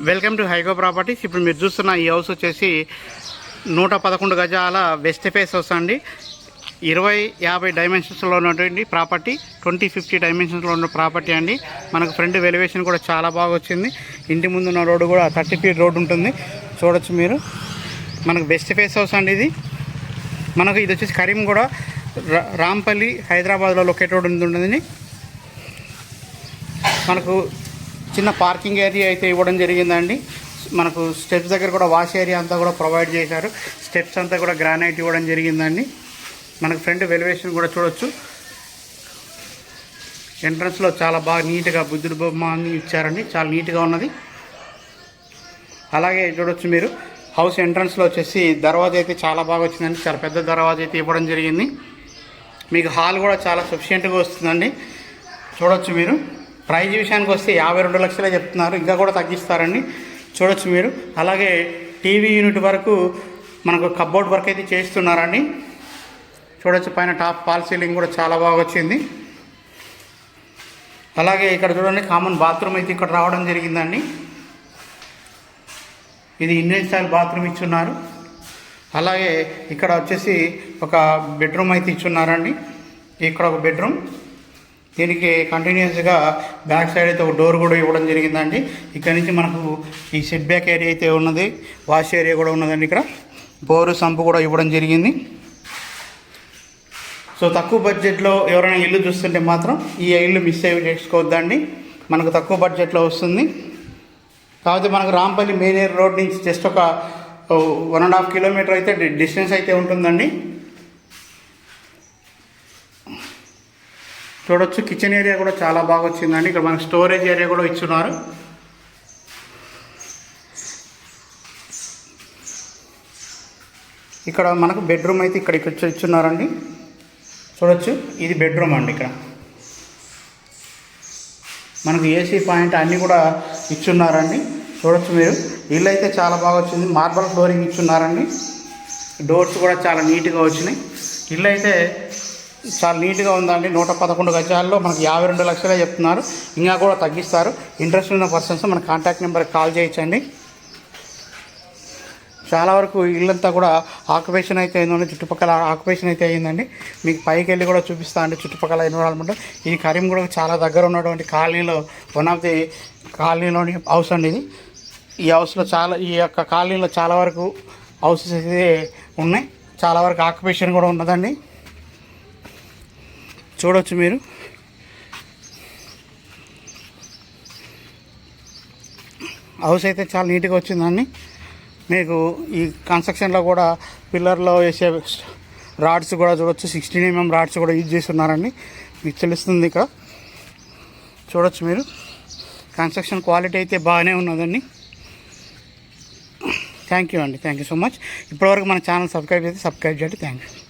Welcome to హైగో properties. ఇప్పుడు మీరు చూస్తున్న ఈ హౌస్ వచ్చేసి నూట పదకొండు గజాల వెస్ట్ ఫేస్ హౌస్ అండి. ఇరవై యాభై డైమెన్షన్స్లో ఉన్నటువంటి ప్రాపర్టీ ట్వంటీ ఫిఫ్టీ డైమెన్షన్స్లో ఉన్న ప్రాపర్టీ అండి. మనకు ఫ్రంట్ వెలివేషన్ కూడా చాలా బాగా వచ్చింది. ఇంటి ముందు ఉన్న రోడ్డు కూడా థర్టీ ఫీట్ రోడ్డు ఉంటుంది. చూడొచ్చు మీరు. మనకు బెస్ట్ ఫేస్ హౌస్ అండి ఇది. మనకు ఇది వచ్చేసి కరీం కూడా రా- రాంపల్లి హైదరాబాద్లో లొకేటెడ్ ఉంటుంది. మనకు చిన్న పార్కింగ్ ఏరియా అయితే ఇవ్వడం జరిగిందండి. మనకు స్టెప్స్ దగ్గర కూడా వాష్ ఏరియా అంతా కూడా ప్రొవైడ్ చేశారు. స్టెప్స్ అంతా కూడా గ్రానైట్ ఇవ్వడం జరిగిందండి. మనకు ఫ్రంట్ వెలివేషన్ కూడా చూడొచ్చు. ఎంట్రన్స్లో చాలా బాగా నీట్గా బుద్ధుడి బొమ్మని ఇచ్చారండి. చాలా నీట్గా ఉన్నది. అలాగే చూడొచ్చు మీరు. హౌస్ ఎంట్రన్స్లో వచ్చేసి దర్వాజా అయితే చాలా బాగా వచ్చిందండి. చాలా పెద్ద దర్వాజా అయితే ఇవ్వడం జరిగింది. మీకు హాల్ కూడా చాలా సఫిషియెంట్గా వస్తుందండి. చూడొచ్చు మీరు. ప్రైజ్ విషయానికి వస్తే యాభై రెండు లక్షలే చెప్తున్నారు. ఇంకా కూడా తగ్గిస్తారండి. చూడొచ్చు మీరు. అలాగే టీవీ యూనిట్ వరకు మనకు కబ్బోర్డ్ వర్క్ అయితే చేస్తున్నారండి. చూడొచ్చు పైన టాప్ పాల్ సీలింగ్ కూడా చాలా బాగా వచ్చింది. అలాగే ఇక్కడ చూడండి కామన్ బాత్రూమ్ అయితే ఇక్కడ రావడం జరిగిందండి. ఇది ఇండియన్ స్టైల్ బాత్రూమ్ ఇచ్చున్నారు. అలాగే ఇక్కడ వచ్చేసి ఒక బెడ్రూమ్ అయితే ఇచ్చున్నారండి. ఇక్కడ ఒక బెడ్రూమ్. దీనికి కంటిన్యూస్గా బ్యాక్ సైడ్ అయితే ఒక డోర్ కూడా ఇవ్వడం జరిగిందండి. ఇక్కడ నుంచి మనకు ఈ సెట్ బ్యాక్ ఏరియా అయితే ఉన్నది వాష్ ఏరియా కూడా ఉన్నదండి ఇక్కడ. బోరు సంపు కూడా ఇవ్వడం జరిగింది. సో తక్కువ బడ్జెట్లో ఎవరైనా ఇల్లు చూస్తుంటే మాత్రం ఈ ఇల్లు మిస్ అయ్యి చేసుకోవద్దండి. మనకు తక్కువ బడ్జెట్లో వస్తుంది. కాకపోతే మనకు రాంపల్లి మేనేర్ రోడ్ నుంచి జస్ట్ ఒక వన్ అండ్ హాఫ్ కిలోమీటర్ అయితే డి- డిస్టెన్స్ అయితే ఉంటుందండి. చూడొచ్చు. కిచెన్ ఏరియా కూడా చాలా బాగా వచ్చిందండి ఇక్కడ మనకి స్టోరేజ్ ఏరియా కూడా ఇచ్చున్నారు. ఇక్కడ మనకు బెడ్రూమ్ అయితే ఇక్కడ ఇక్కడ ఇచ్చున్నారండి. చూడొచ్చు. ఇది బెడ్రూమ్ అండి ఇక్కడ. మనకు ఏసీ పాయింట్ అన్నీ కూడా ఇచ్చున్నారండి. చూడొచ్చు మీరు. ఇల్లు అయితే చాలా బాగా వచ్చింది మార్బల్ ఫ్లోరింగ్ ఇచ్చున్నారండి. డోర్స్ కూడా చాలా నీట్గా వచ్చినాయి. ఇల్లు అయితే చాలా నీట్గా ఉందండి. నూట పదకొండు గజాల్లో మనకు యాభై రెండు లక్షలే చెప్తున్నారు. ఇంకా కూడా తగ్గిస్తారు. ఇంట్రెస్ట్ ఉన్న పర్సన్స్ మన కాంటాక్ట్ నెంబర్కి కాల్ చేయొచ్చండి చాలా వరకు ఇల్లంతా కూడా ఆక్యుపేషన్ అయితే అయిందండి చుట్టుపక్కల ఆక్యుపేషన్ అయితే అయిందండి మీకు పైకి వెళ్ళి కూడా చూపిస్తా అండి చుట్టుపక్కల ఎన్విరాన్మెంట్ ఇది కరీంగూడ చాలా దగ్గర ఉన్నటువంటి కాలనీలో వన్ ఆఫ్ ది కాలనీలోని హౌస్ అండి ఇది. ఈ హౌస్లో చాలా ఈ యొక్క కాలనీలో చాలా వరకు హౌసెస్ అయితే ఉన్నాయి. చాలా వరకు ఆక్యుపేషన్ కూడా ఉన్నదండి. చూడవచ్చు మీరు. హౌస్ అయితే చాలా నీట్గా వచ్చిందండి మీకు ఈ కన్స్ట్రక్షన్లో కూడా పిల్లర్లో వేసే రాడ్స్ కూడా చూడొచ్చు. సిక్స్టీన్ ఎంఎం mm రాడ్స్ కూడా యూజ్ చేస్తున్నారండి. మీకు తెలుస్తుంది ఇక్కడ. చూడొచ్చు మీరు. కన్స్ట్రక్షన్ క్వాలిటీ అయితే బాగానే ఉన్నదండి. థ్యాంక్ యూ అండి. థ్యాంక్ యూ సో మచ్ ఇప్పటివరకు మన ఛానల్ సబ్స్క్రైబ్ చేస్తే సబ్స్క్రైబ్ చేయండి. Thank you